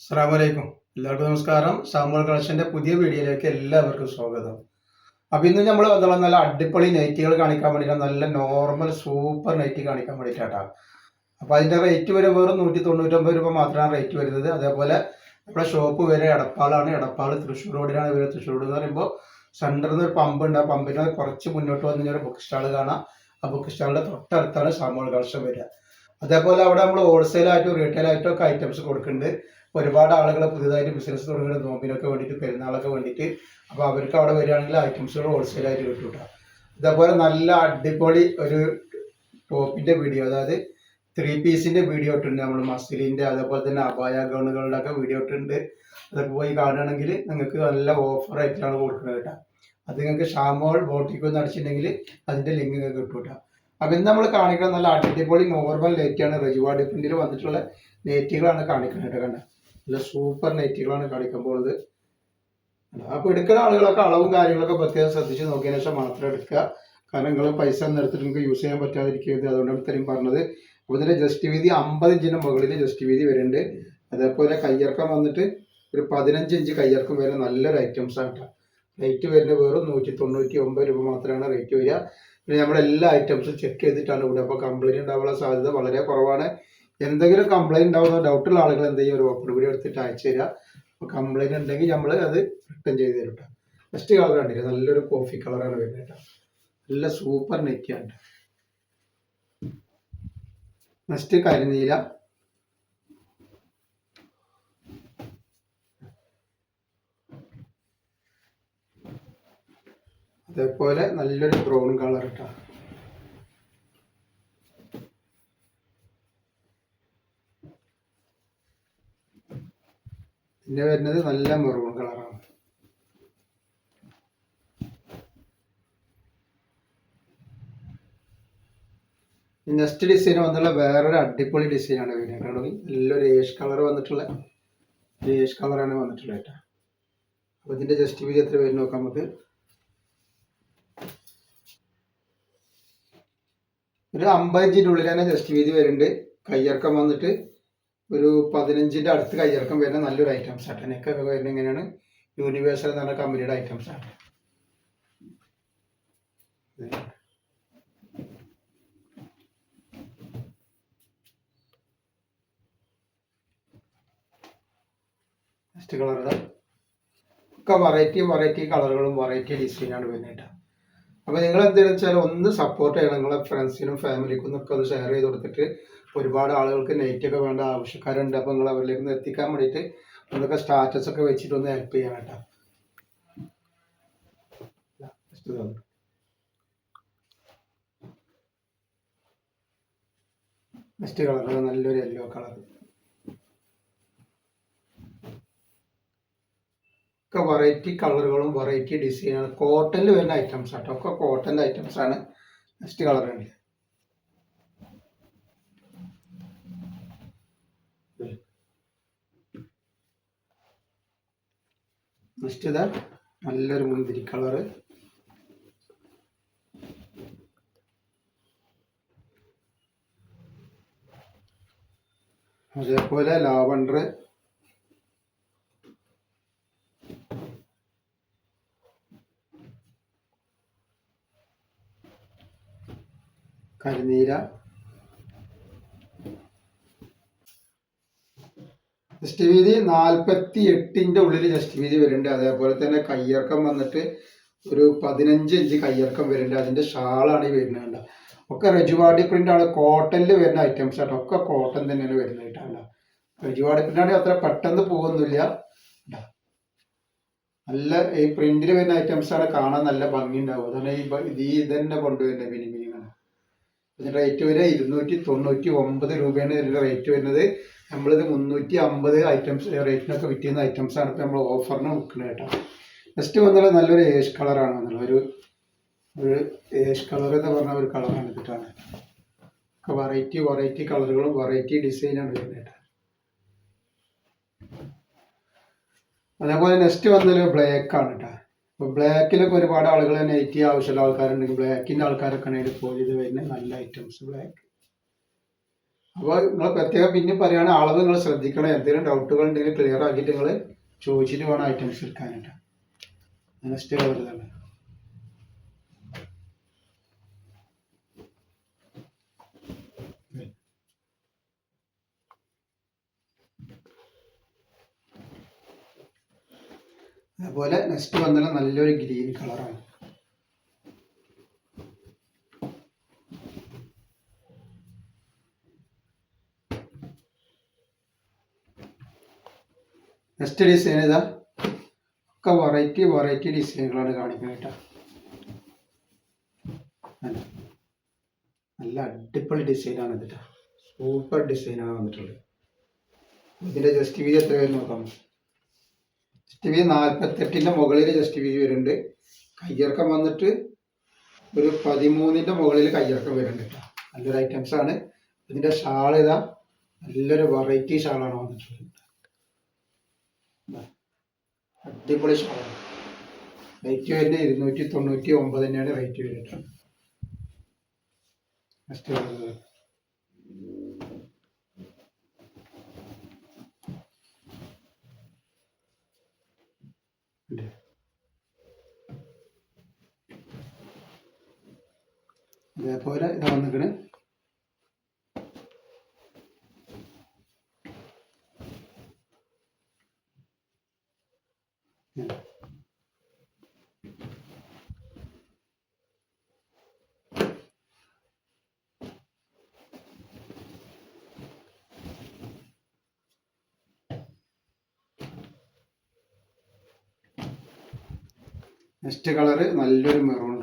അസ്സാം വലൈക്കും എല്ലാവർക്കും നമസ്കാരം. സാമ്പിൾ കളക്ഷന്റെ പുതിയ വീഡിയോയിലേക്ക് എല്ലാവർക്കും സ്വാഗതം. അപ്പൊ ഇന്ന് നമ്മൾ വന്നുള്ള നല്ല അടിപൊളി നൈറ്റികൾ കാണിക്കാൻ വേണ്ടിയിട്ടാണ് നല്ല നോർമൽ സൂപ്പർ നൈറ്റി കാണിക്കാൻ വേണ്ടിയിട്ടാണ് അപ്പൊ അതിന്റെ റേറ്റ് വരെ വെറും നൂറ്റി തൊണ്ണൂറ്റൊമ്പത് രൂപ മാത്രമാണ് റേറ്റ് വരുന്നത്. അതേപോലെ നമ്മുടെ ഷോപ്പ് വരെ എടപ്പാളാണ്. എടപ്പാൾ തൃശ്ശൂർ റോഡിലാണ് വരുന്നത്. തൃശ്ശൂർ റോഡ് എന്ന് പറയുമ്പോൾ സെന്ററിൽ നിന്ന് ഒരു പമ്പ് ഉണ്ട്. ആ പമ്പിന് കുറച്ച് മുന്നോട്ട് വന്നു ഒരു ബുക്ക് സ്റ്റാൾ കാണാം. ആ ബുക്ക് സ്റ്റാളിന്റെ തൊട്ടടുത്താണ് സാമ്പിൾ കളക്ഷൻ വരിക. അതേപോലെ അവിടെ നമ്മൾ ഹോൾസെയിലായിട്ടും റീറ്റെയിൽ ആയിട്ടോ ഒക്കെ ഐറ്റംസ് കൊടുക്കുന്നുണ്ട്. ഒരുപാട് ആളുകൾ പുതിയതായിട്ട് ബിസിനസ് തുടങ്ങുന്ന നോമ്പിനൊക്കെ വേണ്ടിയിട്ട് പെരുന്നാളൊക്കെ വേണ്ടിയിട്ട്. അപ്പോൾ അവർക്ക് അവിടെ വരികയാണെങ്കിൽ ഐറ്റംസുകൾ ഹോൾസെയിലായിട്ട് കിട്ടും ഇതേപോലെ നല്ല അടിപൊളി ഒരു ടോപ്പിന്റെ വീഡിയോ അതായത് ത്രീ പീസിന്റെ വീഡിയോ ഇട്ടുണ്ട് നമ്മൾ മസിലിന്റെ അതേപോലെ തന്നെ അപായ ഗൗണുകളുടെ ഒക്കെ വീഡിയോ ഇട്ടുണ്ട് അതൊക്കെ പോയി കാണുകയാണെങ്കിൽ നിങ്ങൾക്ക് നല്ല ഓഫർ ആയിട്ടാണ് കൊടുക്കുന്നത് കേട്ടോ. അത് നിങ്ങൾക്ക് ഷാമോൾ ബോട്ടിക്ക് അടിച്ചിട്ടുണ്ടെങ്കിൽ അതിന്റെ ലിങ്ക് നിങ്ങൾക്ക് കിട്ടും കേട്ടോ അപ്പം ഇന്ന് നമ്മൾ കാണിക്കുന്നത് നല്ല അടിപൊളി നോർമൽ ലേറ്റാണ് റജുവ ഡിഫന്റിൽ വന്നിട്ടുള്ള നെറ്റുകളാണ് കാണിക്കുന്നത് കേട്ടോ കണ്ട. നല്ല സൂപ്പർ നെറ്റുകളാണ് കളിക്കാൻ പോകുന്നത് അപ്പോൾ എടുക്കുന്ന ആളുകളൊക്കെ അളവും കാര്യങ്ങളൊക്കെ പ്രത്യേകം ശ്രദ്ധിച്ച് നോക്കിയതിന് ശേഷം മാത്രം എടുക്കുക. കാരണം നിങ്ങൾ പൈസ ഒന്നും എടുത്തിട്ട് നിങ്ങൾക്ക് യൂസ് ചെയ്യാൻ പറ്റാതിരിക്കരുത്. അതുകൊണ്ടാണ് ഇത്രയും പറഞ്ഞത്. അപ്പോൾ ഇതിന്റെ ജസ്റ്റ് വീതി അമ്പത് ഇഞ്ചിന് മുകളിൽ ജസ്റ്റ് വീതി വരുന്നുണ്ട്. അതേപോലെ കയ്യിറക്കം വന്നിട്ട് ഒരു പതിനഞ്ച് ഇഞ്ച് കയ്യിറക്കം വരെ നല്ലൊരു ഐറ്റംസ് ആണ് കേട്ടോ. റേറ്റ് വരുന്നത് വെറും നൂറ്റി തൊണ്ണൂറ്റി ഒമ്പത് രൂപ മാത്രമാണ് റേറ്റ് വരിക. പിന്നെ നമ്മുടെ എല്ലാ ഐറ്റംസും ചെക്ക് ചെയ്തിട്ടാണ് ഇവിടെ അപ്പോൾ കംപ്ലൈന്റ് ഉണ്ടാവാനുള്ള സാധ്യത വളരെ കുറവാണ്. എന്തെങ്കിലും കംപ്ലൈന്റ് ഉണ്ടാവുന്ന ഡൗട്ടുള്ള ആളുകൾ എന്ത് ചെയ്യും ഒരു ഓപ്പൺ വീഡിയോ എടുത്തിട്ട് അയച്ചു തരിക അപ്പോൾ കംപ്ലൈന്റ് ഉണ്ടെങ്കിൽ നമ്മൾ അത് റിട്ടേൺ ചെയ്ത് തരും ഫസ്റ്റ് കളർ കണ്ടില്ല? നല്ലൊരു കോഫി കളറാണ് വരുന്നത് നല്ല സൂപ്പർ നെറ്റാണ് നെക്സ്റ്റ് കരിനീല. അതേപോലെ നല്ലൊരു ബ്രൗൺ കളർ കേട്ടോ പിന്നെ വരുന്നത് നല്ല മെറൂൺ കളറാണ്. നെക്സ്റ്റ് ഡിസൈൻ വന്നുള്ള വേറൊരു അടിപൊളി ഡിസൈനാണ് വരുന്നത്. കാരണം നല്ലൊരു ഏഷ് കളർ വന്നിട്ടുള്ള ഏഷ് കളറാണ് വന്നിട്ടുള്ളത് കേട്ടോ. അപ്പോൾ ഇതിന്റെ ജസ്റ്റ് വീതി എത്ര വരും നോക്കാം നമുക്ക്. ഒരു അമ്പത് ഇഞ്ചിന്റെ ഉള്ളിൽ തന്നെ ജസ്റ്റ് വീതി വരുന്നുണ്ട്. കയ്യിറക്കം വന്നിട്ട് ഒരു പതിനഞ്ചിന്റെ അടുത്ത് കയ്യിറക്കം വരുന്ന നല്ലൊരു ഐറ്റംസ് ആണ് നെക്കൊക്കെ വരുന്ന ഇങ്ങനെയാണ് യൂണിവേഴ്സൽ എന്ന് പറഞ്ഞ കമ്പനിയുടെ ഐറ്റംസ് ആണ് നെക്സ്റ്റ് ഒക്കെ വെറൈറ്റി വെറൈറ്റി കളറുകളും വെറൈറ്റി ഡിസൈനാണ് വരുന്നത് അപ്പോൾ നിങ്ങൾ എന്തെങ്കിലും വെച്ചാൽ ഒന്ന് സപ്പോർട്ട് ചെയ്യണം. നിങ്ങളെ ഫ്രണ്ട്സിനും ഫാമിലിക്കും ഒക്കെ ഒന്ന് ഷെയർ ചെയ്ത് കൊടുത്തിട്ട് ഒരുപാട് ആളുകൾക്ക് നെറ്റ് ഒക്കെ വേണ്ട ആവശ്യക്കാരുണ്ട്. അപ്പോൾ നിങ്ങൾ അവരിലേക്ക് ഒന്ന് എത്തിക്കാൻ വേണ്ടിയിട്ട് അതൊക്കെ സ്റ്റാറ്റസ് ഒക്കെ വെച്ചിട്ട് ഒന്ന് ഹെൽപ്പ് ചെയ്യാൻ കേട്ടോ. നെക്സ്റ്റ് കളർ നല്ലൊരു യെല്ലോ കളർ ഒക്കെ വെറൈറ്റി കളറുകളും വെറൈറ്റി ഡിസൈനാണ് കോട്ടണിൽ വരുന്ന ഐറ്റംസ് ആട്ടോ ഒക്കെ കോട്ടന്റെ ഐറ്റംസ് ആണ്. നെക്സ്റ്റ് കളർ ഉണ്ട്. നെക്സ്റ്റ് ഇതാ നല്ലൊരു മുന്തിരി കളറ് അതേപോലെ ലാവണ്ടർ. കരിനീല. ജസ്റ്റ് വീതി നാൽപ്പത്തി എട്ടിന്റെ ഉള്ളിൽ ജസ്റ്റ് വീതി വരുന്നുണ്ട്. അതേപോലെ തന്നെ കയ്യിറക്കം വന്നിട്ട് ഒരു പതിനഞ്ച് ഇഞ്ച് കയ്യിറക്കം വരുന്നുണ്ട്. അതിന്റെ ഷാളാണ് ഈ വരുന്നത്. ഒക്കെ റെജുവാടി പ്രിന്റ് ആണ്. കോട്ടണിൽ വരുന്ന ഐറ്റംസ് ആണ് ഒക്കെ കോട്ടൺ തന്നെയാണ് വരുന്നത് കേട്ടോ റെജുവാടി പ്രിന്റ് ആണെങ്കിൽ അത്ര പെട്ടെന്ന് പോകുന്നില്ല. നല്ല ഈ പ്രിന്റിൽ വരുന്ന ഐറ്റംസ് ആണ് കാണാൻ നല്ല ഭംഗി ഉണ്ടാവും അതാണ് ഈ ഇത് തന്നെ കൊണ്ടുവരുന്നത് മിനി ഇതിന്റെ റേറ്റ് വരെ ഇരുന്നൂറ്റി തൊണ്ണൂറ്റി ഒമ്പത് രൂപയാണ് ഇതിന്റെ റേറ്റ് വരുന്നത്. നമ്മളിത് മുന്നൂറ്റി അമ്പത് ഐറ്റംസ് റേറ്റിനൊക്കെ വിറ്റുന്ന ഐറ്റംസ് ആണ് ഇപ്പൊ നമ്മൾ ഓഫറിന് വിൽക്കുന്നത് കേട്ടോ. നെക്സ്റ്റ് വന്നുള്ള നല്ലൊരു ഏഷ് കളറാണ് വന്നുള്ളത് ഒരു ഒരു ഏഷ് കളർ എന്ന് പറഞ്ഞ ഒരു കളറാണ് ഇതിട്ടാണ്. ഒക്കെ വെറൈറ്റി വെറൈറ്റി കളറുകളും വെറൈറ്റി ഡിസൈനാണ് വരുന്നത് അതേപോലെ നെക്സ്റ്റ് വന്നത് ബ്ലാക്ക് ആണ് കേട്ടോ. അപ്പോൾ ബ്ലാക്കിലൊക്കെ ഒരുപാട് ആളുകൾ നെറ്റി ആവശ്യമുള്ള ആൾക്കാരുണ്ടെങ്കിൽ ബ്ലാക്കിന്റെ ആൾക്കാരൊക്കെ ആണെങ്കിൽ ഇപ്പോൾ ഇത് വരുന്ന നല്ല ഐറ്റംസ് ബ്ലാക്ക്. അപ്പോൾ നിങ്ങൾ പ്രത്യേകം പിന്നെ പറയുകയാണ് അളവ് നിങ്ങൾ ശ്രദ്ധിക്കണം. എന്തെങ്കിലും ഡൗട്ടുകൾ ഉണ്ടെങ്കിൽ ക്ലിയർ ആക്കിയിട്ട് നിങ്ങൾ ചോദിച്ചിട്ട് വേണം ഐറ്റംസ് എടുക്കാനായിട്ട്. നെക്സ്റ്റ് കളർ അതുപോലെ നെക്സ്റ്റ് വന്നാൽ നല്ലൊരു ഗ്രീൻ കളറാണ് നെക്സ്റ്റ് ഡിസൈൻ ഇതാ. ഒക്കെ വെറൈറ്റി വെറൈറ്റി ഡിസൈനുകളാണ് കാണിക്കുന്നത് കേട്ടോ? നല്ല അടിപൊളി ഡിസൈനാണ് ഇത് കേട്ടോ. സൂപ്പർ ഡിസൈനാണ് വന്നിട്ടുള്ളത്. ഇതിന്റെ ജസ്റ്റ് വീതി എത്ര നോക്കാം. ജസ്റ്റ് വി നാൽപ്പത്തെട്ടിന്റെ മുകളിൽ ജസ്റ്റ് വി വരുന്നുണ്ട്. കയ്യിറക്കം വന്നിട്ട് ഒരു പതിമൂന്നിന്റെ മുകളിൽ കയ്യിറക്കം വരുന്നുണ്ട് കേട്ടോ. നല്ലൊരു ഐറ്റംസ് ആണ്. ഇതിന്റെ ഷാൾ ഇതാ നല്ലൊരു വെറൈറ്റി ഷാളാണ് വന്നിട്ടുള്ളത്. അടിപൊളി ഷാളാണ് റേറ്റ് വരുന്നത് ഇരുന്നൂറ്റി തൊണ്ണൂറ്റി ഒമ്പത് തന്നെയാണ് റേറ്റ് വരുന്നത് നെക്സ്റ്റ് വരുന്നത് ഇത്. ഇതേപോലെ ഇത് വന്നിക്കണ്. നെക്സ്റ്റ് കളറ് നല്ലൊരു മെറൂൺ